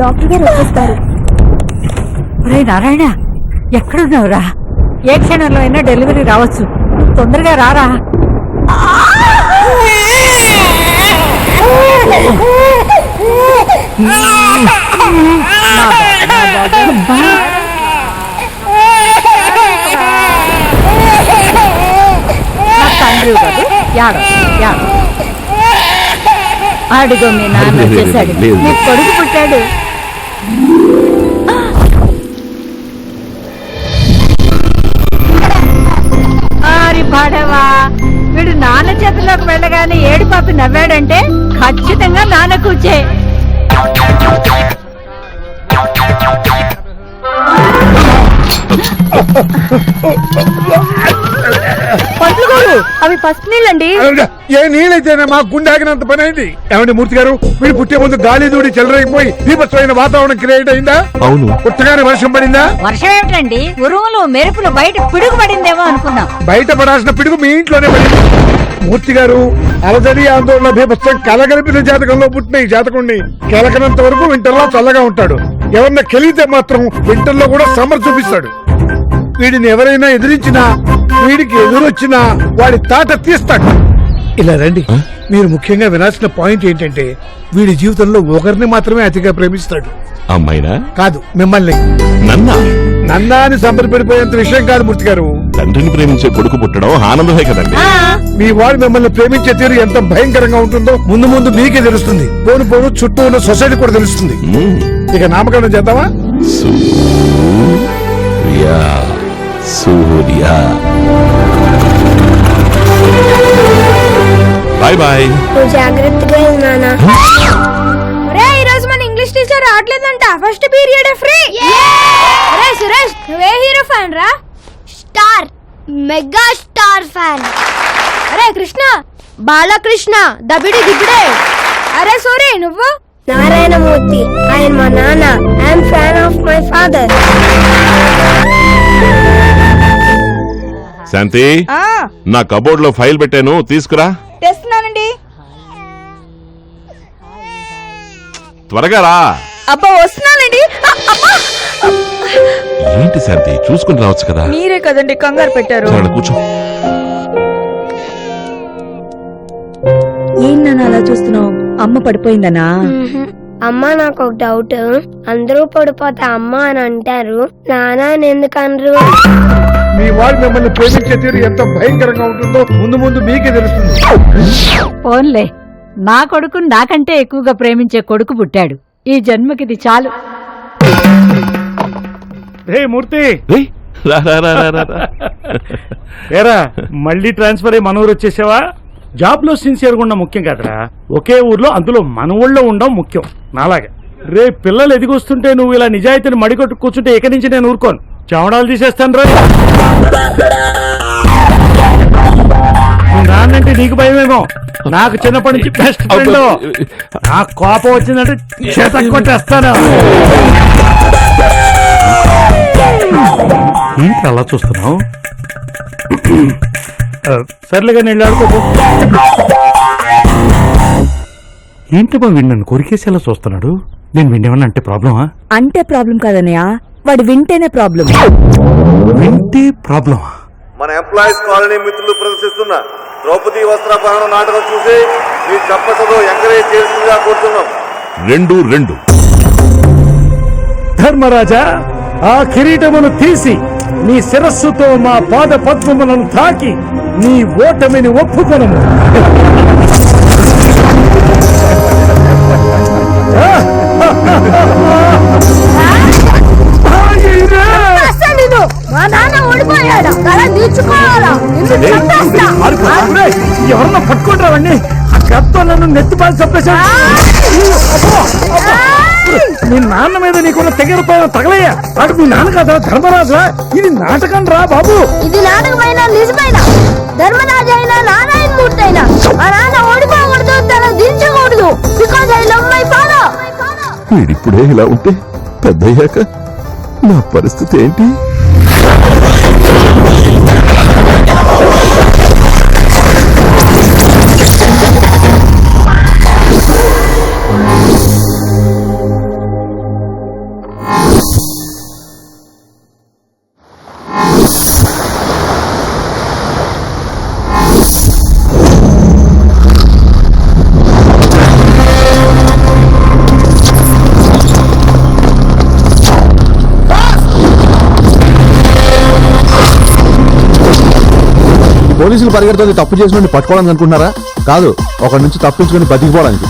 Doctor గారు వచ్చేస్తారు రే నారాయణ ఎక్కడున్నావురా? ఏ క్షణంలో అయినా డెలివరీ రావచ్చు. నువ్వు తొందరగా రారా? తండ్రి కాదు యాడ యాడ. అడుగో మీ నాన్న వచ్చేసాడు లేదు. నీ కొడుకు పుట్టాడు. పడవా. వీడు నాన్న చేతిలోకి వెళ్ళగానే ఏడు పాపి నవ్వాడంటే ఖచ్చితంగా నాన్న కూచే. పంతులు గారు అవి పసుపు నీళ్ళండి. ఏ నీళ్ళైతేనే మా గుండె ఆగినంత పని అయింది. ఏమండి మూర్తి గారు వీడు పుట్టే ముందు గాలి దూడి చెలరైపోయి బీభత్సమైన వాతావరణం క్రియేట్ అయిందా? అవును. పుట్టగానే వర్షం పడిందా? వర్షం ఏమిటండి? ఉరుములు మెరుపులు బయట పిడుగు పడిందేమో అనుకున్నాం బయట పడాల్సిన పిడుగు మీ ఇంట్లోనే పడింది. మూర్తి గారు అలజడి ఆందోళన బీభత్సం కలగలిపిన జాతకంలో పుట్టిన ఈ జాతకుణ్ణి కెలకనంత వరకు వింటర్లో చల్లగా ఉంటాడు. ఎవరన్నా కెలిగితే మాత్రం వింటర్లో కూడా సమ్మర్ చూపిస్తాడు. వీడిని ఎవరైనా ఎదిరించినా వీడికి ఎదురొచ్చినా వాడి తాట తీస్తాడు. ఇలా రండి. మీరు ముఖ్యంగా వినాల్సిన పాయింట్ ఏంటంటే వీడి జీవితంలో ఒకరిని మాత్రమే అతిగా ప్రేమిస్తాడు. అమ్మాయినా? కాదు మిమ్మల్ని. నన్నా? నన్నా అని సంబరపడిపోయేంత విషయం కాదు మూర్తి గారు. తండ్రిని ప్రేమించే కొడుకు పుట్టడం ఆనందమే కదండి. మీ వాడు మిమ్మల్ని ప్రేమించే తీరు ఎంత భయంకరంగా ఉంటుందో ముందు ముందు మీకే తెలుస్తుంది. పోను పోను చుట్టూ ఉన్న సొసైటీ కూడా తెలుస్తుంది. ఇక నామకరణం చేద్దామా? సూర్య. సూర్య బాయ్ బాయ్ నువ్వు జాగ్రత్తగా నాన్న. ఒరే ఈ రోజు మన ఇంగ్లీష్ టీచర్ రావట్లేదంట. ఫస్ట్ పీరియడ్ ఫ్రీ ఒరే సురేష్ నువ్వే హీరో ఫ్యాన్ రా? స్టార్ మెగా స్టార్ ఫ్యాన్ అరే కృష్ణ బాలకృష్ణ దబిడి దిబిడే. అరే సూరి నువ్వు? నారాయణమూర్తి. ఆయన మా నాన్న. I'm fan of my father Shanti నా కబోర్డ్లో ఫైల్ పెట్టాను తీసుకురా. తెస్తున్నానండి. త్వరగా రా. అబ్బా వస్తున్నానండి. ఏంటి శాంతి చూసుకుని రావచ్చు కదా? మీరే కదండి కంగారు పెట్టారు. కూర్చో. ఏంటన్నా అలా చూస్తున్నావు? అమ్మ పడిపోయిందనా? అమ్మ నాకు ఒక డౌట్. అందరూ పడిపోతే అమ్మ అని అంటారు. నాన్న అని ఎందుకు అనరు? మీ వాడు మిమ్మల్ని ప్రేమించే తీరు ఎంత భయంకరంగా ఉంటుందో ముందు ముందు మీకే తెలుస్తుంది. పోన్లే నా కొడుకు నాకంటే ఎక్కువగా ప్రేమించే కొడుకు పుట్టాడు. ఈ జన్మకిది చాలు. రే మూర్తి! రేయ్, రా, రా, రా, రా, రా, రా. ఏరా మళ్ళీ ట్రాన్స్ఫర్ అయ్యి మన ఊరు వచ్చేసావా? జాబ్లో సిన్సియర్ ఉండడం ముఖ్యం కదరా. ఒకే ఊర్లో అందులో మన ఊళ్ళో ఉండడం ముఖ్యం. నాలాగా. రే పిల్లలు ఎదిగొస్తుంటే నువ్వు ఇలా నిజాయితీని మడికొట్టు కూర్చుంటే ఇక్కడి నుంచి నేను ఊరుకోను? చవడాలు తీసేస్తాను రా నాన్నంటే నీకు భయమేమో. నాకు చిన్నప్పటి నుంచి బెస్ట్ ఫ్రెండ్ నా కోపం వచ్చిందంటే చేత కొట్టేస్తాను. ఏంటి అలా చూస్తున్నావు? సర్లేగా నేను ఆడుకోపో. ఏంటమ్మా వీడు నన్ను కొరికేసేలా చూస్తున్నాడు? నేను విండేమన్నా అంటే ప్రాబ్లమా? అంటే ప్రాబ్లం కాదన్నయ్య. వాడు వింటేనే ప్రాబ్లం వింటే ప్రాబ్లమా మన ఎంప్లాయీస్ కాలనీ మిత్రులు ప్రదర్శిస్తున్న ద్రౌపది వస్త్రాపహరణ నాటకం చూసి మీ చెప్పసలో ఎంకరేజ్ చేస్తుందిగా కోరుతున్నాం. రెండు రెండు. ధర్మరాజా ఆ కిరీటమును తీసి నీ శిరస్సుతో మా పాద పద్మములను తాకి నీ ఓటమిని ఒప్పుకొనము. ఎవరన్నా పట్టుకుంటారండి ఆ గత్తో నన్ను నెత్తిపాలు అబ్బో. మీ నాన్న మీద నీకున్న తెగరపోయిన తగలయ్యా. అటు మీ నాన్న కదా ధర్మరాజా ఇది నాటకం రా బాబు. ఇది నాటకమైన నిజమైన? ధర్మరాజు అయినా నారాయణ మూర్తి అయినా మా నాన్న ఓడిపోకూడదు తన దించకూడదు. Because I love my father వీడిప్పుడే ఇలా ఉంటే పెద్దయ్యాక నా పరిస్థితి ఏంటి? పోలీసులు పరిగెడుతుంది తప్పు చేసిన పట్టుకోవడానికి అనుకుంటున్నారా? కాదు ఒకరి నుంచి తప్పించుకుని బతికిపోవడానికి.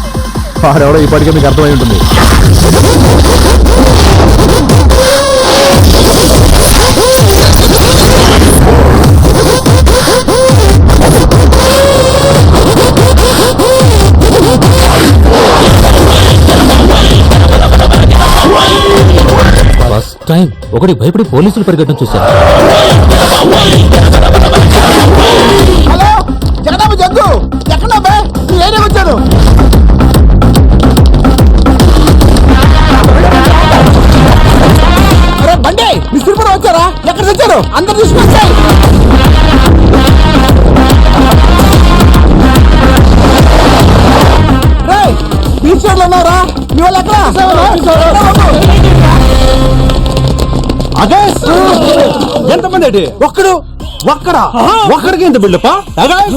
వాడెవడో ఇప్పటికే మీకు అర్థమై ఉంటుంది. ఫస్ట్ టైం ఒకటి భయపడి పోలీసులు పరిగెట్టడం చూశాను. నేనే వచ్చాను. అరే బండి మిస్త్రీ వచ్చారా? ఎక్కడ తెచ్చారు? అందరు తీసుకొచ్చాయి బీచ్ రోడ్లో ఉన్నారా ఎక్కడ? అగస్ ఎంతమంది ఒక్కడు ఒక్కడా? ఒక్కడికి ఎంత బిల్డప్ప? అగస్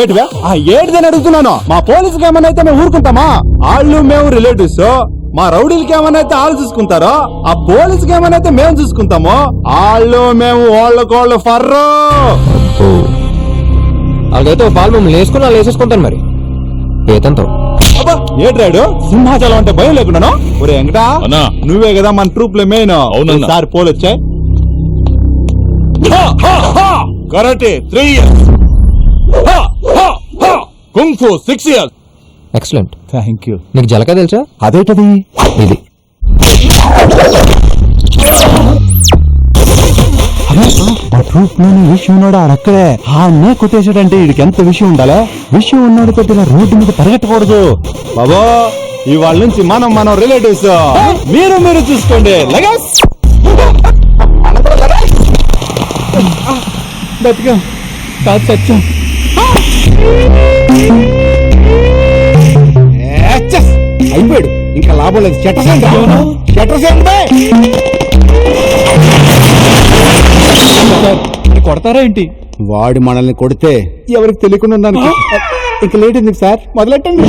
ఏటివే? ఆ ఏటిదని అడుగుతున్నాను? మా పోలీసుకి ఏమన్నా అయితే మేము ఊరుకుంటామా? వాళ్ళు మేము రిలేటివ్స్ మా రౌడీలకి ఏమన్నా అయితే వాళ్ళు చూసుకుంటారో ఆ పోలీసుకి ఏమన్నా అయితే మేము చూసుకుంటామో వాళ్ళు మేము వాళ్ళకోళ్ళు ఫర్రో. అలాగైతే బాల్ మమ్మల్ని వేసుకుని వాళ్ళు వేసేసుకుంటాను మరి. ఏతంతో అబ్బా, ఏట్రాడు సింహాచలం అంటే భయం లేకున్నాను ఒరే వెంకటా అన్నా. నువ్వే కదా మన ట్రూప్లో మెయిన్ అవునన్నా. Sir పోలొచ్చాయి. Karate three years. Kung fu six years. Excellent. Thank you. నీకు జలక తెలుసా? అదేటది? ఇది. లోని విషయం ఉన్నాడు అక్కడే ఆ అన్నే కొట్టేశాడంటే వీడికి ఎంత విషయం ఉండాలి? విషయం ఉన్నాడు కొట్టిన రోడ్డు మీద పరిగెట్టకూడదు బాబా ఇవాళ నుంచి మనం మనం రిలేటివ్స్ మీరు మీరు చూసుకోండి. లగస్ బతికా. కాదు సత్యం. అయిపోయాడు. ఇంకా లాభం లేదు. చెట్టసేంద్ర చెట్టసేంద్ర కొడతారా ఏంటి? వాడు మనల్ని కొడితే ఎవరికి తెలియకుండా దానికి ఇక లేట్ ఎందుకు సార్? మొదలెట్టండి.